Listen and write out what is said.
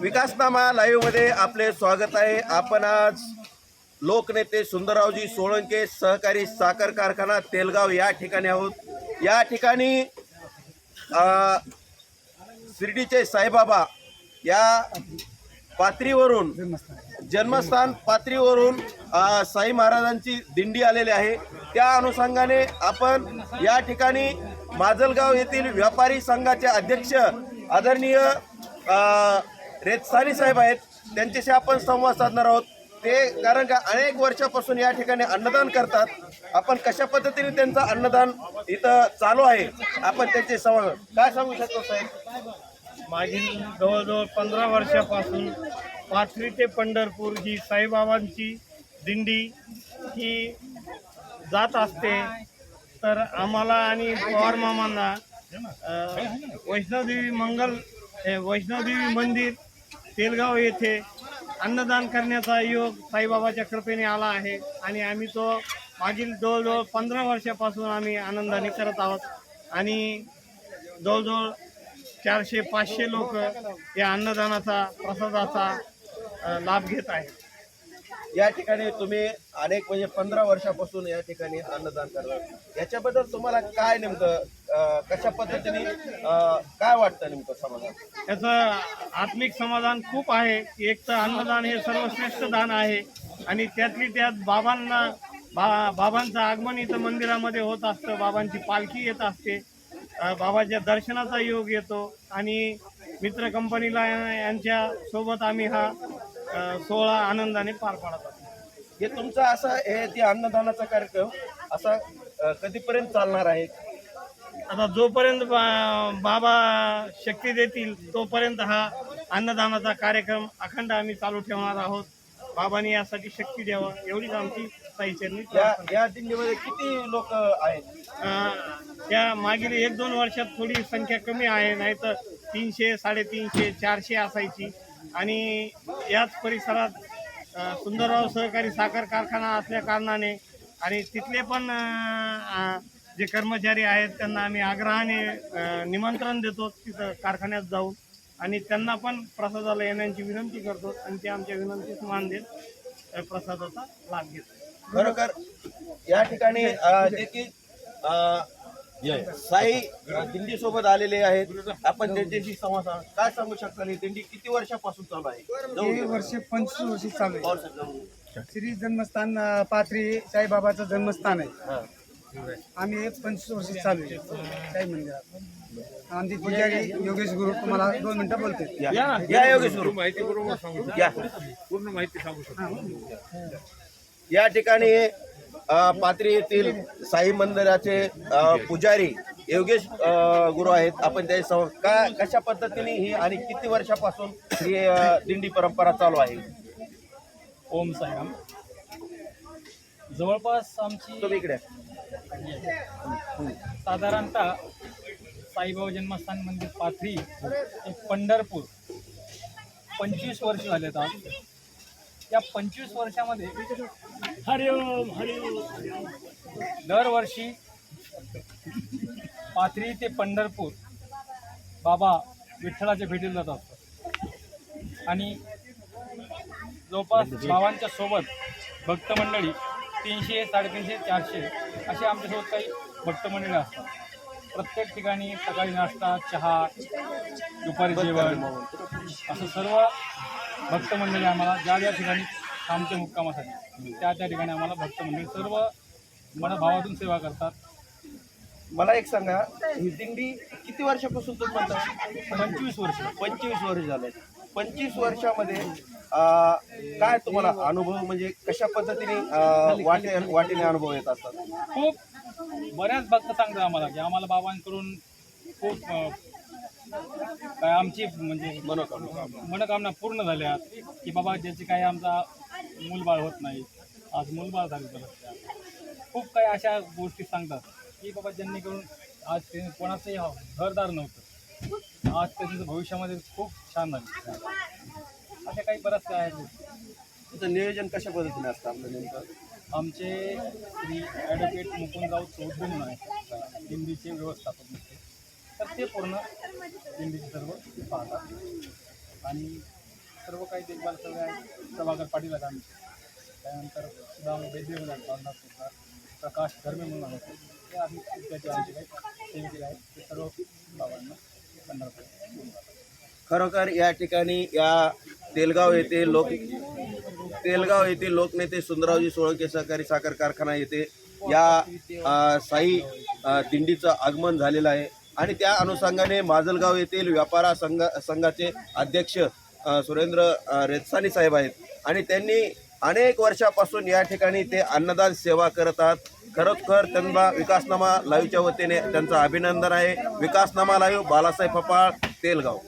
विकासनामा लाईव्हमध्ये आपले स्वागत आहे. आपण आज लोकनेते सुंदररावजी सोळंके सहकारी साखर कारखाना तेलगाव या ठिकाणी आहोत. या ठिकाणी शिर्डीचे साईबाबा या पात्रीवरून जन्मस्थान पात्रीवरून साई महाराजांची दिंडी आलेली आहे. त्या अनुषंगाने आपण या ठिकाणी माजलगाव येथील व्यापारी संघाचे अध्यक्ष आदरणीय रेतसानी साहेब आहेत. त्यांच्याशी आपण संवाद साधणार आहोत. ते कारण का अनेक वर्षापासून या ठिकाणी अन्नदान करतात. आपण कशा पद्धतीने त्यांचं अन्नदान इथं चालू आहे आपण त्यांचे संवाद काय सांगू शकतो साहेब? मागील जवळजवळ पंधरा वर्षापासून पाथरी ते पंढरपूर ही साईबाबांची दिंडी ही जात असते. तर आम्हाला आणि पवार मामांना वैष्णोदेवी मंगल हे वैष्णोदेवी मंदिर तेलगाव येथे अन्नदान करण्याचा योग साईबाबाच्या कृपेने आला आहे. आणि आम्ही तो मागील जवळजवळ पंधरा वर्षापासून आम्ही आनंदाने करत आहोत. आणि जवळजवळ चारशे पाचशे लोक या अन्नदानाचा प्रसादाचा लाभ घेत आहेत. या ठिकाणी तुम्ही अनेक म्हणजे पंधरा वर्षापासून या ठिकाणी अन्नदान करतात. याच्याबद्दल तुम्हाला काय नेमकं कशा पद्धतीने काय वाटतं नेमकं समाधान त्याचं आत्मिक समाधान खूप आहे. की एक तर अन्नदान हे सर्वश्रेष्ठ दान आहे. आणि त्यातली त्यात बाबांना बा बाबांचं आगमन इथं मंदिरामध्ये होत असतं. बाबांची पालखी येत असते. बाबाच्या दर्शनाचा योग येतो. आणि मित्र कंपनीला यांच्या सोबत आम्ही हा सोहळा आनंदाने पार पाडत असतो. हे तुमचं असं हे जे अन्नदानाचा कार्यक्रम असा कधीपर्यंत चालणार आहे? आता जोपर्यंत बा- बाबा शक्ती देतील तोपर्यंत हा अन्नदानाचा कार्यक्रम अखंड आम्ही चालू ठेवणार आहोत. बाबांनी यासाठी शक्ती द्यावा एवढीच आमची साईचरणी या दिंडीमध्ये किती लोक आहेत? या मागील एक दोन वर्षात थोडी संख्या कमी आहे नाही तर तीनशे साडेतीनशे चारशे असायची. आणि याच परिसरात सुंदरराव सहकारी साखर कारखाना असल्या कारणाने आणि तिथले पण जे कर्मचारी आहेत त्यांना आम्ही आग्रहाने निमंत्रण देतो तिथं कारखान्यात जाऊन. आणि त्यांना पण प्रसादाला येण्याची विनंती करतो आणि ते आमच्या विनंतीस मान देत प्रसादाचा लाभ घेतो खरोखर या ठिकाणी साई दिंडी सोबत आलेले आहेत. आपण त्यांच्याशी संवाद साध- काय सांगू शकता ही दिंडी किती वर्षापासून चालू आहे? हे वर्ष पंचवीस वर्ष चालू आहे. श्री जन्मस्थान अं, पाथरी साईबाबाचं जन्मस्थान आहे. हा. आम्ही हे पंचवीस वर्ष चालू आहे. साई मंदिरात आमचे पुजारी योगेश गुरु तुम्हाला दोन मिनिटं बोलते. या. या योगेश गुरु. या. पूर्ण माहिती सांगू शकतो. या ठिकाणी अ, पाथरी येथील साई मंदिराचे पुजारी योगेश गुरु आहेत. आपण त्या सं- का कशा पद्धतीने ही आणि किती वर्षापासून ही दिंडी परंपरा चालू आहे? ओम साईराम. जवळपास आमची तुम्ही इकडे साधारणतः साईबाबा जन्मस्थान मंदिर पाथरी पंढरपूर. पंचवीस वर्ष झालेत आज. या पंचवीस वर्षामध्ये हरिओम हरिओम दरवर्षी पाथरी ते पंढरपूर बाबा विठ्ठलाच्या भेटीला जात असतात. आणि जवळपास बाबांच्या सोबत भक्तमंडळी तीनशे साडेतीनशे चारशे असे आमच्यासोबत काही भक्तमंडळी असतात. प्रत्येक ठिकाणी सकाळी नाश्ता चहा दुपारी जेवण असं सर्व भक्तमंडळी आम्हाला ज्या ज्या ठिकाणी आमच्या मुक्कामासाठी त्या त्या ठिकाणी आम्हाला भक्तमंडळी सर्व मनभावातून सेवा करतात. मला एक सांगा ही दिंडी किती वर्षापासून म्हणता? पंचवीस वर्ष. पंचवीस वर्ष झाले पंचवीस वर्षामध्ये काय तुम्हाला अनुभव म्हणजे कशा पद्धतीने वाटे वाटेने अनुभव येत असतात? खूप बऱ्याच भक्त सांगतात आम्हाला की आम्हाला बाबांकडून खूप काय आमची म्हणजे मनोकामना मनोकामना पूर्ण झाल्या की बाबा ज्याचे काही आमचा मूलबाळ होत नाही आज मूलबाळ झाले तर खूप काही अशा गोष्टी सांगतात की बाबा ज्यांनी करून आज ते कोणाचंही घरदार नव्हतं. आज त्यांचं भविष्यामध्ये खूप छान झाले. अशा काही बऱ्याचशा आहेत. गोष्टी. तुमचं नियोजन कशा पद्धतीने असतं आपलं नेमकं? आमचे श्री ॲडव्होकेट मुकुंदराव चौधरी म्हणून आहेत. व्यवस्थापक. मुख्य तर ते पूर्ण दिंडीचे सर्व पाहतात. आणि सर्व काही देखभाल सगळं आहे प्रभाकर पाटील आहेत आमचे. त्यानंतर सुद्धा वैद्य म्हणून आहेत, बालनाथ सुतार, प्रकाश धर्मे म्हणून आहेत ते आम्ही त्याचे आमचे काही सेविके आहेत. ते सर्व बाबांना पंढरपूर खरोखर या ठिकाणी या तेलगाव येथे लोक तेलगाव येथे लोकनेते सुंदरावजी सोळंके सहकारी साखर कारखाना येथे या साई दिंडीचं आगमन झालेलं आहे. आणि त्या अनुषंगाने माजलगाव येथील व्यापारा संघ संघाचे अध्यक्ष सुरेंद्र रेतसानी साहेब आहेत. आणि त्यांनी अनेक वर्षापासून या ठिकाणी ते अन्नदान सेवा करत आहात. खरोखर त्यांना विकासनामा लाईव्हच्या वतीने त्यांचं अभिनंदन आहे. विकासनामा लाईव्ह बालासाहेब पपाळ तेलगाव.